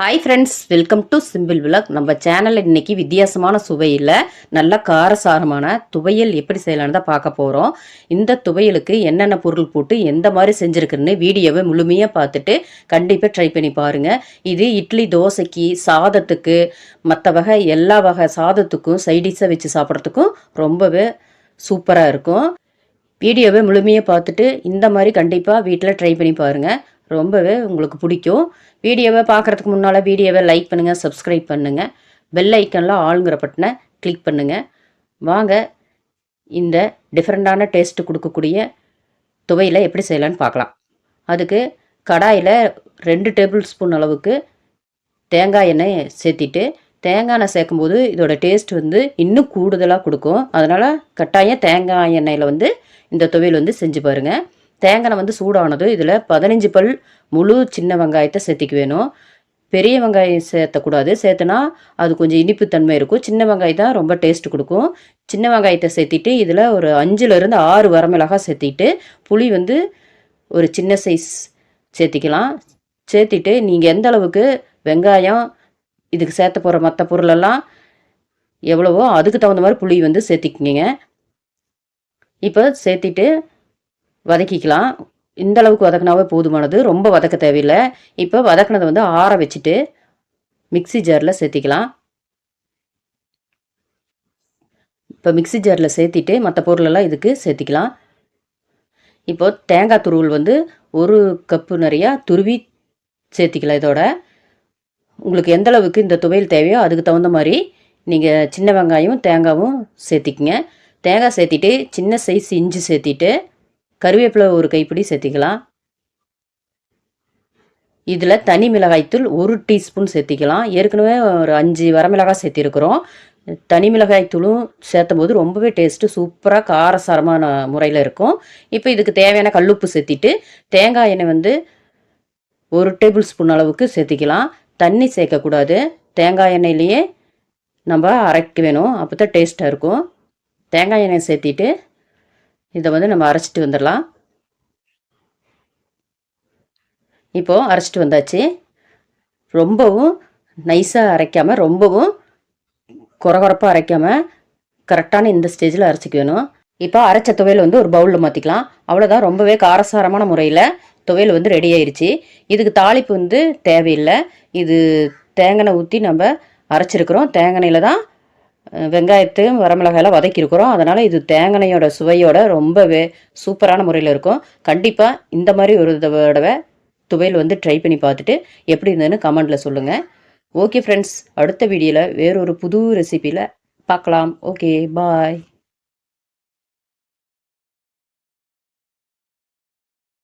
Hi friends welcome to simple vlog நம்ம சேனலில் இன்னைக்கு வித்தியாசமான சுவையில் நல்ல காரசாரமான துவையல் எப்படி செய்யலான்னு தான் பார்க்க போகிறோம் இந்த துவையலுக்கு என்னென்ன பொருள் போட்டு எந்த மாதிரி செஞ்சுருக்குன்னு வீடியோவை முழுமையாக பார்த்துட்டு கண்டிப்பாக ட்ரை பண்ணி பாருங்கள் இது இட்லி தோசைக்கு சாதத்துக்கு மற்ற வகை எல்லா வகை சாதத்துக்கும் சைடிஷாக வச்சு சாப்பிட்றதுக்கும் ரொம்பவே சூப்பராக இருக்கும். வீடியோவை முழுமையாக பார்த்துட்டு இந்த மாதிரி கண்டிப்பாக வீட்டில் ட்ரை பண்ணி பாருங்கள் ரொம்பவே உங்களுக்கு பிடிக்கும். வீடியோவை பார்க்குறதுக்கு முன்னால் வீடியோவை லைக் பண்ணுங்கள் சப்ஸ்கிரைப் பண்ணுங்கள் பெல் ஐக்கனில் ஆளுங்கிற பட்டனை கிளிக் பண்ணுங்கள் வாங்க இந்த டிஃப்ரெண்ட்டான டேஸ்ட்டு கொடுக்கக்கூடிய துவையில் எப்படி செய்யலான்னு பார்க்கலாம். அதுக்கு கடாயில் ரெண்டு டேபிள் ஸ்பூன் அளவுக்கு தேங்காய் எண்ணெய் சேர்த்திட்டு தேங்காய் எண்ணெய் சேர்க்கும்போது இதோட டேஸ்ட் வந்து இன்னும் கூடுதலாக கொடுக்கும். அதனால் கட்டாயம் தேங்காய் எண்ணெயில் வந்து இந்த துவையல் வந்து செஞ்சு பாருங்கள் தேங்காய் வந்து சூடானது இதில் பதினஞ்சு பல் முழு சின்ன வெங்காயத்தை சேர்த்திக்க வேணும். பெரிய வெங்காயம் சேர்த்தக்கூடாது. சேர்த்தனா அது கொஞ்சம் இனிப்புத்தன்மை இருக்கும். சின்ன வெங்காயம் தான் ரொம்ப டேஸ்ட் கொடுக்கும். சின்ன வெங்காயத்தை சேர்த்திட்டு இதில் ஒரு அஞ்சுலேருந்து ஆறு வரமிளகாய் சேர்த்திட்டு புளி வந்து ஒரு சின்ன சைஸ் சேர்த்திக்கலாம். சேர்த்திட்டு நீங்கள் எந்த அளவுக்கு வெங்காயம் இதுக்கு சேர்த்த போகிற மற்ற பொருளெல்லாம் எவ்வளவோ அதுக்கு தகுந்த மாதிரி புளி வந்து சேர்த்திக்கிங்க. இப்போ சேர்த்திட்டு வதக்கிக்கலாம். இந்த அளவுக்கு வதக்கினாவே போதுமானது. ரொம்ப வதக்க தேவையில்லை. இப்போ வதக்கினதை வந்து ஆற வச்சுட்டு மிக்சி ஜாரில் சேர்த்திக்கலாம். இப்போ மிக்சி ஜாரில் சேர்த்திட்டு மற்ற பொருளெல்லாம் இதுக்கு சேர்த்திக்கலாம். இப்போ தேங்காய் துருவல் வந்து ஒரு கப்பு நிறையா துருவி சேர்த்திக்கலாம் இதோட. உங்களுக்கு எந்த அளவுக்கு இந்த துவையல் தேவையோ அதுக்கு தகுந்த மாதிரி நீங்கள் சின்ன வெங்காயம் தேங்காயும் சேர்த்திக்கிங்க. தேங்காய் சேர்த்திட்டு சின்ன சைஸ் இஞ்சி சேர்த்திட்டு கருவேப்பிலை ஒரு கைப்பிடி சேர்த்திக்கலாம். இதில் தனி மிளகாய்த்தூள் ஒரு டீஸ்பூன் சேர்த்திக்கலாம். ஏற்கனவே ஒரு அஞ்சு வரமிளகாய் சேர்த்திருக்கிறோம். தனி மிளகாய்த்தூளும் சேர்த்தும் போது ரொம்பவே டேஸ்ட்டு சூப்பராக காரசாரமான முறையில் இருக்கும். இப்போ இதுக்கு தேவையான கல்லுப்பு சேர்த்திட்டு தேங்காய் எண்ணெய் வந்து ஒரு டேபிள் ஸ்பூன் அளவுக்கு சேர்த்திக்கலாம். தண்ணி சேர்க்கக்கூடாது. தேங்காய் எண்ணெயிலேயே நம்ம அரைக்க வேணும். அப்போ தான் டேஸ்ட்டாக இருக்கும். தேங்காய் எண்ணெய் சேர்த்திட்டு இதை வந்து நம்ம அரைச்சிட்டு வந்துடலாம். இப்போது அரைச்சிட்டு வந்தாச்சு. ரொம்பவும் நைஸாக அரைக்காமல் ரொம்பவும் குறகுறப்பாக அரைக்காமல் கரெக்டான இந்த ஸ்டேஜில் அரைச்சிக்க வேணும். இப்போ அரைச்ச துவையல் வந்து ஒரு பவுலில் மாற்றிக்கலாம் அவ்வளோதான் ரொம்பவே காரசாரமான முறையில் துவையல் வந்து ரெடி ஆயிடுச்சு இதுக்கு தாளிப்பு வந்து தேவையில்லை. இது தேங்காய் ஊற்றி நம்ம அரைச்சிருக்கிறோம். தேங்காயில் தான் வெங்காயத்தையும் வரமிளகாயெல்லாம் வதக்கியிருக்கிறோம். அதனால் இது தேங்காயோட சுவையோட ரொம்பவே சூப்பரான முறையில் இருக்கும். கண்டிப்பாக இந்த மாதிரி ஒரு தடவை துவையல் வந்து ட்ரை பண்ணி பார்த்துட்டு எப்படி இருந்ததுன்னு கமெண்டில் சொல்லுங்கள் ஓகே ஃப்ரெண்ட்ஸ் அடுத்த வீடியோவில் வேறொரு புது ரெசிப்பியில் பார்க்கலாம். Okay bye